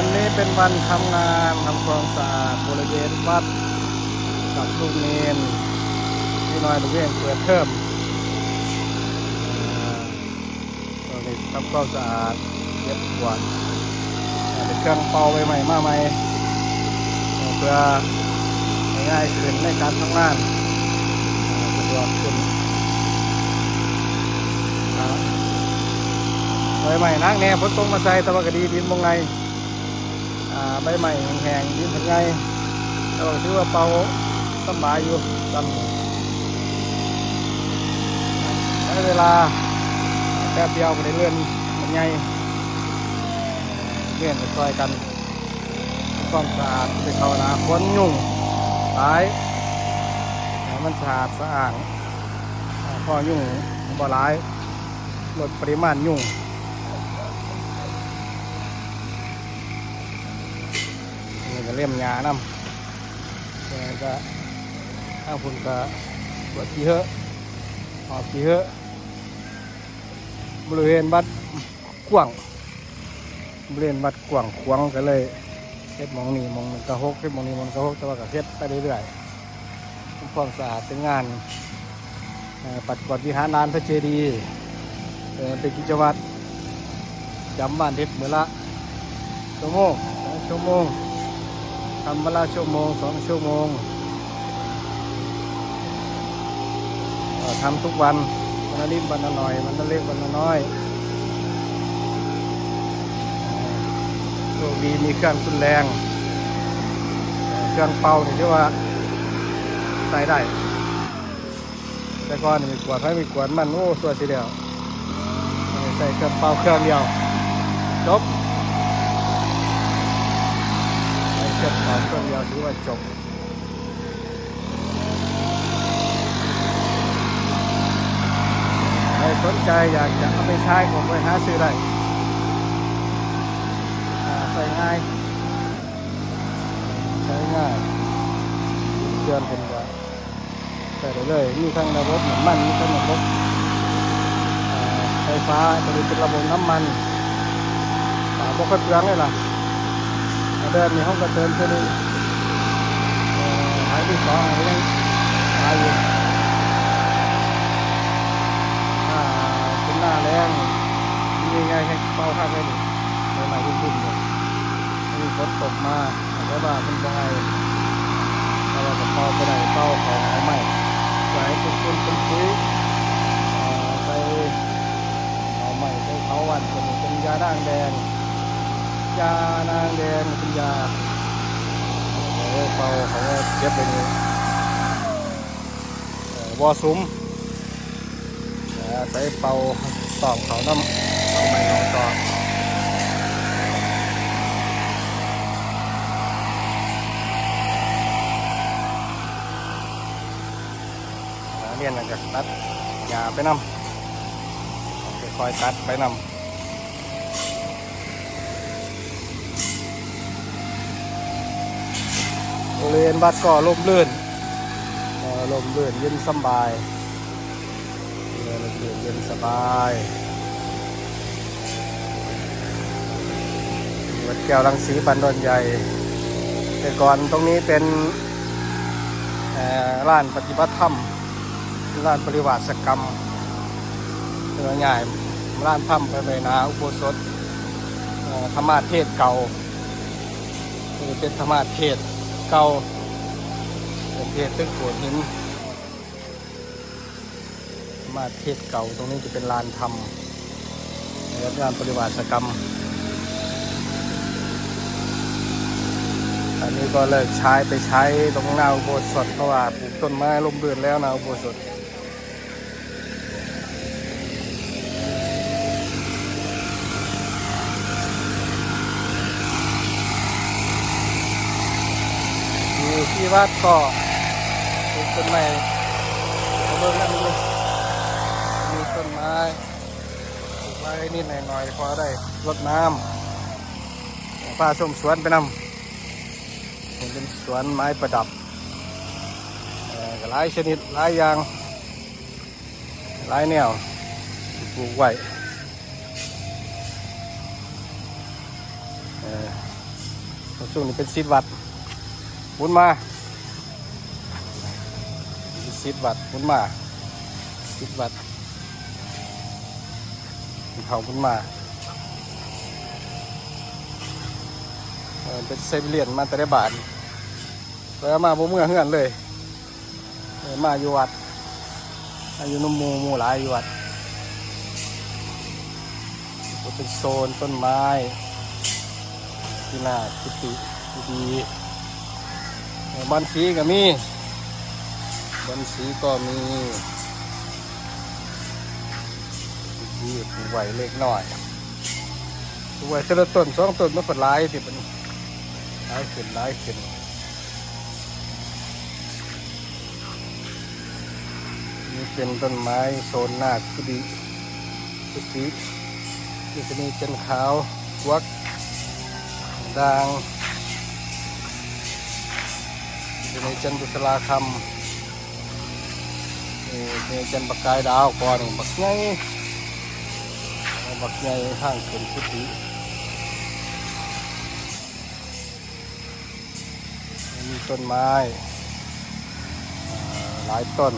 วันนี้เป็นวันทำงานทำความสะอาดบริเวณวัดกับลูกเนนที่น้อยลูกเนนเปิดเทอมอ่าตอนนี้ทำความสะอาดเก็บกวาดเด็กเครื่องเป่าใหม่ๆมาใหม่เพื่อให้ง่ายขึ้นในการทำงานสะดวกขึ้นใบใหม่นักแน่ฝนตกมาใส่ตะวันกดีดินมงไง ใบใหม่แห้งๆยืนถึงไงเราถือว่าเป่าสบายอยู่จำใช้เวลาแป๊บเดียวไม่ได้เลื่อนมันไงเลื่อนไปซอยกันความสะอาดไปเข้านาฝนยุ่งหายมันสะอาดสะอาดพอยุ่งบ่หลายลดปริมาณยุ่ง ก็เลี่ยมยาน้ำแล้วก็ถ้าคุณก็ปวดขี้เหอะออกขี้เหอะบริเวณบัดกว้างบริเวณบัดกว้างขวางก็เลยเฮ็ดมองนี่มองมันกระหกเฮ็ดมองนี่มองกระหกแต่ว่าก็เฮ็ดไปเรื่อยๆความสะอาดเป็นงานปัดกวาดวิหารลานพระเจดีย์เป็นกิจวัตรจำบ้านเฮ็ดมือละชั่วโมงชั่วโมง ทำเวลาชั่วโมงสองชั่วโมงทำทุกวันวันละนิดวันละหน่อยวันละเล็กวันละน้อยโชคดีมีเครื่องทุนแรง เครื่องเป่านี่ที่ว่าใส่ได้ แต่ก่อนมีกวดไฟมีกวดมันโอ้สวยทีเดียวใส่เครื่องเป่าเครื่องเดียว จบ ไม่เก็บของคนเดียวถือว่าจบใครสนใจอยากจะเอาไปใช้ผมไปหาซื้อได้อ่าใส่ง่ายใช้ง่ายเตือนเป็นว่าใส่ได้เลยมีทั้งระบบน้ำมันมีทั้งระบบไฟฟ้าตันเป็นระบบน้ำมันบ่ค่อยเปลืองเลยล่ะ เดินในห้องก็เดินเท่านี้เอ่อหายที่สองหายยังหายอยู่อ่าเป็นหน้าแรงมีไงให้เป่าข้างได้ดิใหม่ๆรุ่นๆเลยมีฝนตกมาแต่ว่ามันบ่ไงแต่ว่าก็เป่าไปได้เป่าเของเอาใหม่ใส่เป็นคนเป็นปุ๋ยเอ่อใส่เอาใหม่ใส่เขาวันเป็นเป็นยาด่างแดง ยานางแดงป็นยาโอ้เป่าเขาเก็บไปนี่วอซุ้มใส่เป่าตอกเขาน้ำเอาไม้นองตอกเอ่อเรียนอะไรตัดยาไปนำค่อยๆตัดไปนำ บริเวณวัดก็ร่มรื่นเอ่อร่มรื่นเย็นสบายเออร่มรื่นเย็นสบายวัดแก้วรังสีปันดอนใหญ่ แต่ก่อนตรงนี้เป็นร้านปฏิบัติธรรมร้านปริวาสกรรมเนื้อใหญ่ร้านถ้ำไปเลยนะอุโบสถธรรมาเทศเก่าเป็นธรรมาเทศ เก่าเป็นเคตึกโขดหิน มาเทศเก่าตรงนี้จะเป็นลานทำรับงานปฏิวัติกรรม อันนี้ก็เลิกใช้ไปใช้ตรงหน้าอุโบสถเพราะว่าปลูกต้นไม้ลมเรือนแล้วนาอุโบสถ ที่วัดก็ปลูกต้นไม้เบิ่งอันนี้มีต้นไม้ปลูกไว้นิดหน่อยๆพอได้รดน้ำพาชมสวนไปนำเห็นเป็นสวนไม้ประดับเอ่อก็หลายชนิดหลายอย่างหลายแนวปลูกไว้เอ่อช่วงนี้เป็นซิดวัด บุญมาเป็นซิดวัดบุญมาซิดวัดเขาบุญมาเป็นเซเลียนมาแต่ได้บาทแล้วมาบ่เมื่อเฮือนเลยเมาอยู่วัดมาอยู่น้ำหมูหมูหลายอยู่วัดเป็นโซนต้นไม้ที่น่าคิดดี ดีเอ่อบันสีก็มีบันสีก็มีที่ปลูกไว้เล็กน้อยปลูกไว้แต่ละต้นสองต้นมันก็หลายที่เป็นหลายขึ้นหลายขึ้นนี่เป็นต้นไม้โซนหน้ากุฏิกุฏินี่จะมีจันขาววักดัง อยู่ในจันทบุษราคำนี่ในจันประกายดาวก่อนบักใหญ่เอาบักใหญ่ข้างขึ้นพุทธิมีต้นไม้หลายต้น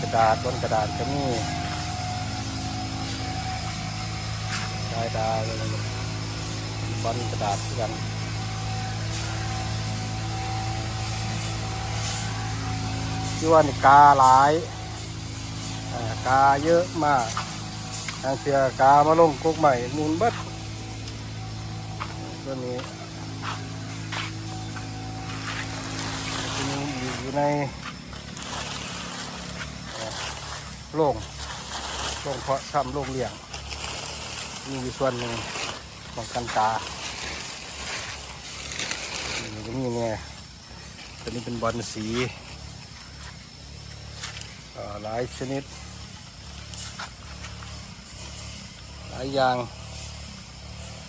กระดาษต้นกระดาษก็มีได้ได้เลยบอลกระดาษกัน ที่ว่านี่กาหลายกาเยอะมากทางเสือกามาลงกุกใหม่นูนเบิดตัวนี้ตัวนี้อยู่ในล่อโล่งโล่งเพาะชำโล่งเลี้ยงมีอยู่ส่วนหนึ่งป้องกันตานี่ก็มีเนี่ยตัวนี้เป็นบอลสี หลายชนิด หลายอย่าง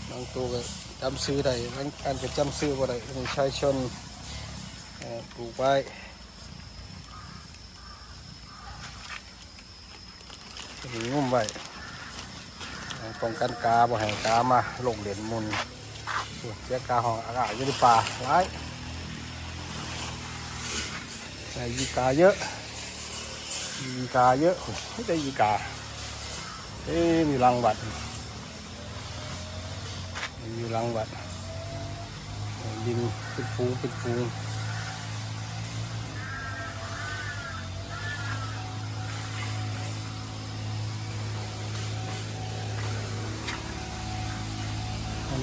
บางตัวก็จำซื้อได้บางอันก็จำซื้อบ่ได้มีชายชนเอ่อปลูกไว้มีงุ่มไว้ป้องกันกาบ่ให้กามาลงเหรียญมุนเสียกาห้องอากาศยู่ในป่าหลายใส่ยีกาเยอะ ยีกาเยอะไม่ได้ยีกา เอ้มีรังบัดมีรังบัดดินเป็นฟูงเป็นฟู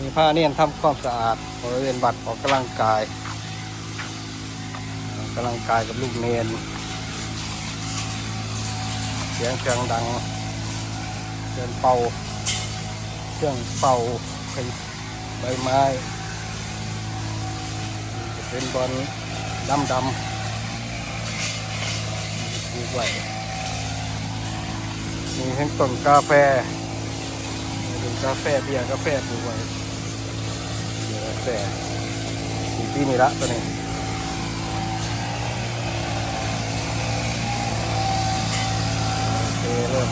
มีผ้าเนี่ยทำความสะอาดบริเวณบัดออกกำลังกายออกกำลังกายกับลูกเนน เสียงเครื่องดังเครื่องเป่า เครื่องเป่าใบไม้จะเป็นบอลดำดำปลูกไว้มีทั้งต้นกาแฟต้นกาแฟเบียร์กาแฟปลูไว้เบียร์กาแฟปีปีนี้ละตัวนี้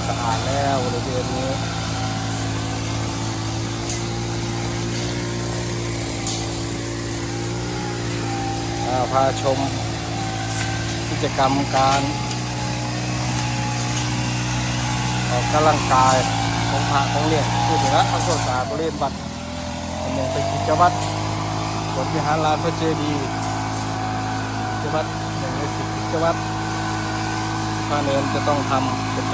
สะอาดแล้วบริเวณนี้พาชมกิจกรรมการออกกำลังกายของพระของเรียนผู้ถือละทั้งโซสาบริเวณบัตรอันนี้เป็นกิจวัตรบนวิหารลานพระเจดีย์กิจวัตรหนึ่งในสิบกิจวัตรพระเนนจะต้องทำเป็น